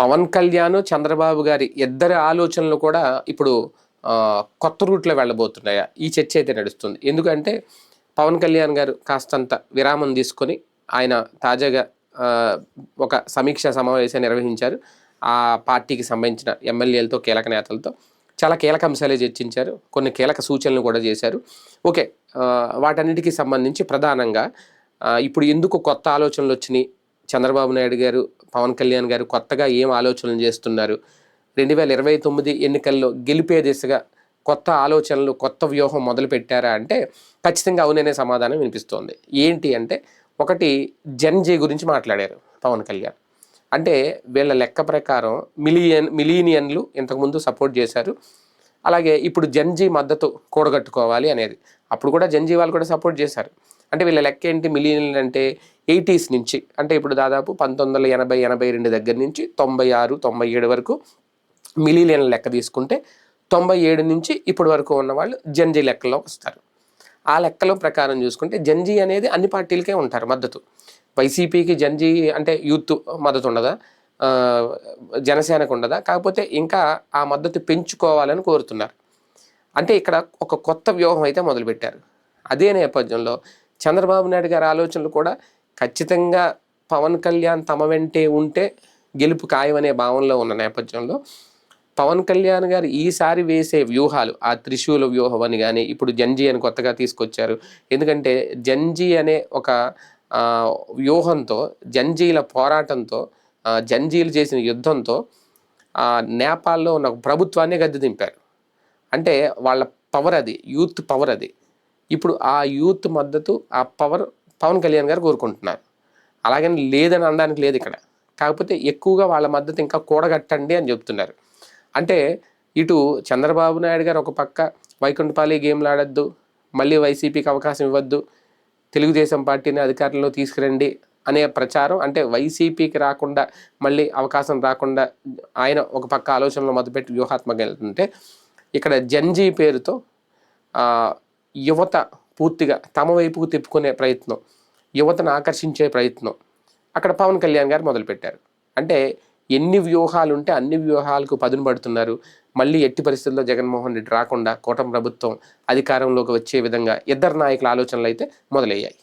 పవన్ కళ్యాణ్ చంద్రబాబు గారి ఇద్దరి ఆలోచనలు కూడా ఇప్పుడు కొత్త రూట్లో వెళ్ళబోతున్నాయా? ఈ చర్చ అయితే నడుస్తుంది. ఎందుకంటే పవన్ కళ్యాణ్ గారు కాస్తంత విరామం తీసుకొని ఆయన తాజాగా ఒక సమీక్ష సమావేశం నిర్వహించారు. ఆ పార్టీకి సంబంధించిన ఎమ్మెల్యేలతో కీలక నేతలతో చాలా కీలక అంశాలే చర్చించారు. కొన్ని కీలక సూచనలు కూడా చేశారు. ఓకే వాటన్నిటికీ సంబంధించి ప్రధానంగా ఇప్పుడు ఎందుకు కొత్త ఆలోచనలు వచ్చినాయి? చంద్రబాబు నాయుడు గారు పవన్ కళ్యాణ్ గారు కొత్తగా ఏం ఆలోచనలు చేస్తున్నారు? రెండు వేల ఇరవై తొమ్మిది ఎన్నికల్లో గెలిపే దిశగా కొత్త ఆలోచనలు కొత్త వ్యూహం మొదలు పెట్టారా అంటే ఖచ్చితంగా అవుననే సమాధానం వినిపిస్తోంది. ఏంటి అంటే ఒకటి జన్జే గురించి మాట్లాడారు పవన్ కళ్యాణ్. అంటే వీళ్ళ లెక్క ప్రకారం మిలియన్ మిలీనియన్లు ఇంతకుముందు సపోర్ట్ చేశారు. అలాగే ఇప్పుడు జన్జీ మద్దతు కూడగట్టుకోవాలి అనేది. అప్పుడు కూడా జన్జీ వాళ్ళు కూడా సపోర్ట్ చేశారు. అంటే వీళ్ళ లెక్క ఏంటి? మిలియన్లు అంటే ఎయిటీస్ నుంచి అంటే ఇప్పుడు దాదాపు పంతొమ్మిది వందల ఎనభై ఎనభై రెండు దగ్గర నుంచి తొంభై ఆరు తొంభై ఏడు వరకు మిలియన్ల లెక్క తీసుకుంటే తొంభై ఏడు నుంచి ఇప్పటి వరకు ఉన్న వాళ్ళు జన్జీ లెక్కలోకి వస్తారు. ఆ లెక్కల ప్రకారం చూసుకుంటే జన్జీ అనేది అన్ని పార్టీలకే ఉంటారు మద్దతు. వైసీపీకి జన్జీ అంటే యూత్ మద్దతు ఉండదా? జనసేనకు ఉండదా? కాకపోతే ఇంకా ఆ మద్దతు పెంచుకోవాలని కోరుతున్నారు. అంటే ఇక్కడ ఒక కొత్త వ్యూహం అయితే మొదలుపెట్టారు. అదే నేపథ్యంలో చంద్రబాబు నాయుడు గారి ఆలోచనలు కూడా ఖచ్చితంగా పవన్ కళ్యాణ్ తమ వెంటే ఉంటే గెలుపు ఖాయమనే భావనలో ఉన్న నేపథ్యంలో పవన్ కళ్యాణ్ గారు ఈసారి వేసే వ్యూహాలు ఆ త్రిశూల వ్యూహం అని కానీ ఇప్పుడు జంజీ అని కొత్తగా తీసుకొచ్చారు. ఎందుకంటే జంజీ అనే ఒక వ్యూహంతో జంజీల పోరాటంతో జంజీలు చేసిన యుద్ధంతో ఆ, నేపాల్లో ఉన్న ప్రభుత్వాన్ని గద్దె దింపారు అంటే వాళ్ళ పవర్ అది యూత్ పవర్ అది. ఇప్పుడు ఆ యూత్ మద్దతు ఆ పవర్ పవన్ కళ్యాణ్ గారు కోరుకుంటున్నారు. అలాగని లేదని అనడానికి లేదు ఇక్కడ. కాకపోతే ఎక్కువగా వాళ్ళ మద్దతు ఇంకా కూడగట్టండి అని చెప్తున్నారు. అంటే ఇటు చంద్రబాబు నాయుడు గారు ఒక పక్క వైకుంఠపాలి గేమ్లు ఆడద్దు మళ్ళీ వైసీపీకి అవకాశం ఇవ్వద్దు తెలుగుదేశం పార్టీని అధికారంలో తీసుకురండి అనే ప్రచారం అంటే వైసీపీకి రాకుండా మళ్ళీ అవకాశం రాకుండా ఆయన ఒక పక్క ఆలోచనలు మొదలుపెట్టి వ్యూహాత్మకంగా వెళ్తుంటే ఇక్కడ జంజీ పేరుతో యువత పూర్తిగా తమ వైపుకు తిప్పుకునే ప్రయత్నం యువతను ఆకర్షించే ప్రయత్నం అక్కడ పవన్ కళ్యాణ్ గారు మొదలుపెట్టారు. అంటే ఎన్ని వ్యూహాలు ఉంటే అన్ని వ్యూహాలకు పదును పడుతున్నారు. మళ్ళీ ఎట్టి పరిస్థితుల్లో జగన్మోహన్ రెడ్డి రాకుండా కూటమి ప్రభుత్వం అధికారంలోకి వచ్చే విధంగా ఇద్దరు నాయకుల ఆలోచనలు అయితే మొదలయ్యాయి.